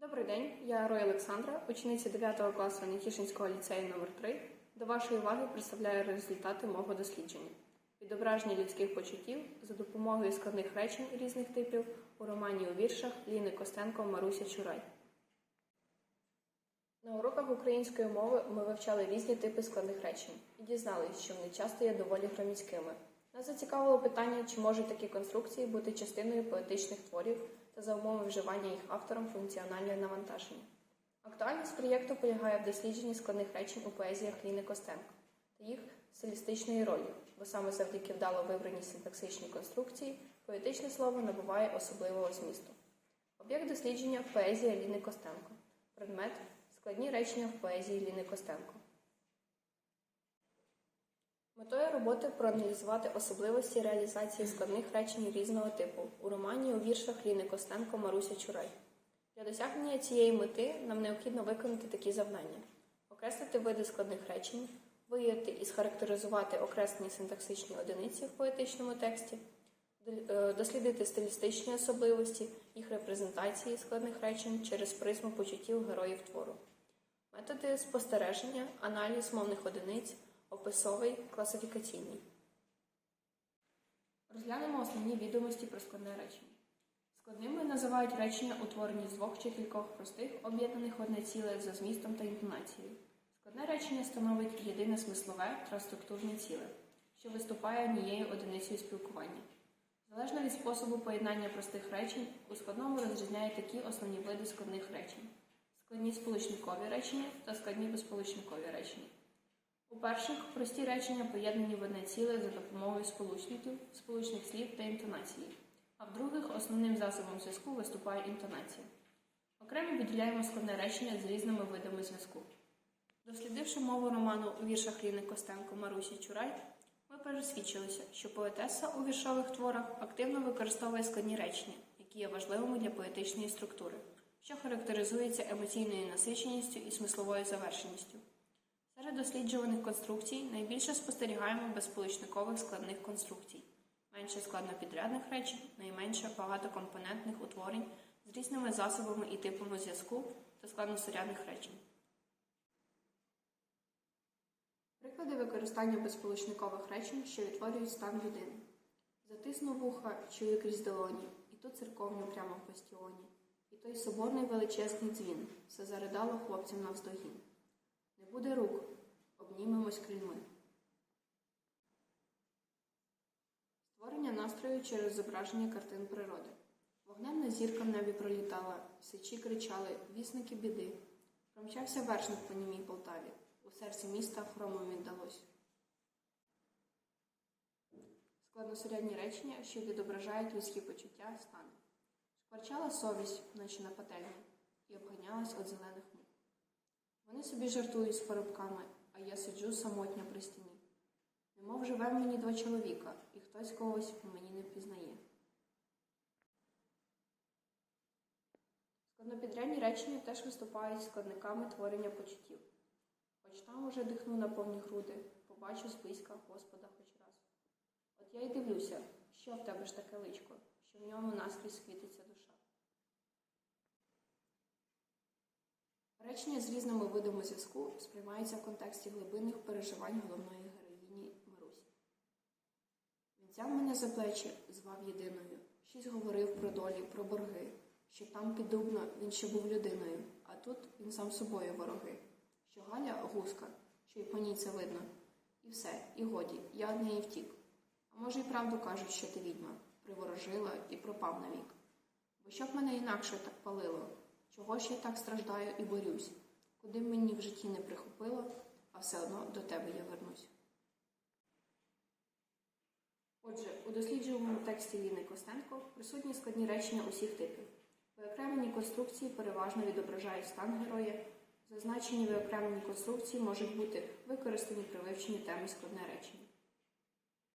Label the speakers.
Speaker 1: Добрий день, я Роя Олександра, учениця 9 класу Нетішинського ліцею номер 3 До вашої уваги представляю результати мого дослідження. Відображення людських почуттів за допомогою складних речень різних типів у романі у віршах Ліни Костенко Маруся Чурай. На уроках української мови ми вивчали різні типи складних речень і дізналися, що вони часто є доволі громіськими. Нас зацікавило питання, чи можуть такі конструкції бути частиною поетичних творів та за умови вживання їх автором функціональне навантаження. Актуальність проєкту полягає в дослідженні складних речень у поезіях Ліни Костенко та їх стилістичної ролі, бо саме завдяки вдало вибраній синтаксичній конструкції поетичне слово набуває особливого змісту. Об'єкт дослідження поезія Ліни Костенко. Предмет складні речення в поезії Ліни Костенко. Метою роботи проаналізувати особливості реалізації складних речень різного типу у романі у віршах Ліни Костенко Маруся Чурай. Для досягнення цієї мети нам необхідно виконати такі завдання: окреслити види складних речень, виявити і схарактеризувати окреслені синтаксичні одиниці в поетичному тексті, е, дослідити стилістичні особливості їх репрезентації складних речень через призму почуттів героїв твору. Методи спостереження, аналіз мовних одиниць, описовий, класифікаційний. Розглянемо основні відомості про складне речення. Складними називають речення, утворені з двох чи кількох простих, об'єднаних одне ціле за змістом та інтонацією. Складне речення становить єдине смислове транструктурне ціле, що виступає однією одиницею спілкування. Залежно від способу поєднання простих речень, у складному розрізняють такі основні види складних речень: складні сполучникові речення та складні безсполучникові речення. Перших прості речення поєднані в одне ціле за допомогою сполучників, сполучних слів та інтонації, а в других основним засобом зв'язку виступає інтонація. Окремо виділяємо складне речення з різними видами зв'язку. Дослідивши мову роману у віршах Ліни Костенко Марусі Чурай, ми пересвідчилися, що поетеса у віршових творах активно використовує складні речення, які є важливими для поетичної структури, що характеризується емоційною насиченістю і смисловою завершеністю. Серед досліджуваних конструкцій найбільше спостерігаємо безсполучникових складних конструкцій, менше складнопідрядних речень, найменше багатокомпонентних утворень з різними засобами і типами зв'язку та складносурядних речень. Приклади використання безсполучникових речень, що відтворюють стан людини. Затиснув вуха, чую крізь долоні, і ту церковню прямо в бастіоні, і той соборний величезний дзвін, все заридало хлопцям навздогін. Не буде рук, обнімемось крильми. Створення настрою через зображення картин природи. Вогненна зірка в небі пролітала, сичі кричали, вісники біди. Промчався вершник по німій Полтаві. У серці міста хромом віддалось. Складносурядні речення, що відображають людські почуття, стани. Шкварчала совість, наче на пательні, і обганялась від зелених мух. Вони собі жартують з парубками, а я сиджу самотня при стіні. Немов живе мені два чоловіка, і хтось когось мені не впізнає. Складнопідрядні речення теж виступають складниками творення почуттів. Хоч там уже дихну на повні груди, побачу зблизька Господа хоч раз. От я й дивлюся, що в тебе ж таке личко, що в ньому наскрізь світиться душа. Речення з різними видами зв'язку сприймаються в контексті глибинних переживань головної героїні Марусі. Він взяв мене за плечі, звав єдиною, щось говорив про долі, про борги, що там піддубно він ще був людиною, а тут він сам собою вороги, що Галя гуска, що й по ній це видно. І все, і годі, я од неї втік. А може, й правду кажуть, що ти відьма, приворожила і пропав навік. Бо щоб мене інакше так палило, чого ж я так страждаю і борюсь, куди мені в житті не прихопило, а все одно до тебе я вернусь. Отже, у досліджуваному тексті Ліни Костенко присутні складні речення усіх типів. Виокремлені конструкції переважно відображають стан героя. Зазначені виокремлені конструкції можуть бути використані при вивченні теми складне речення.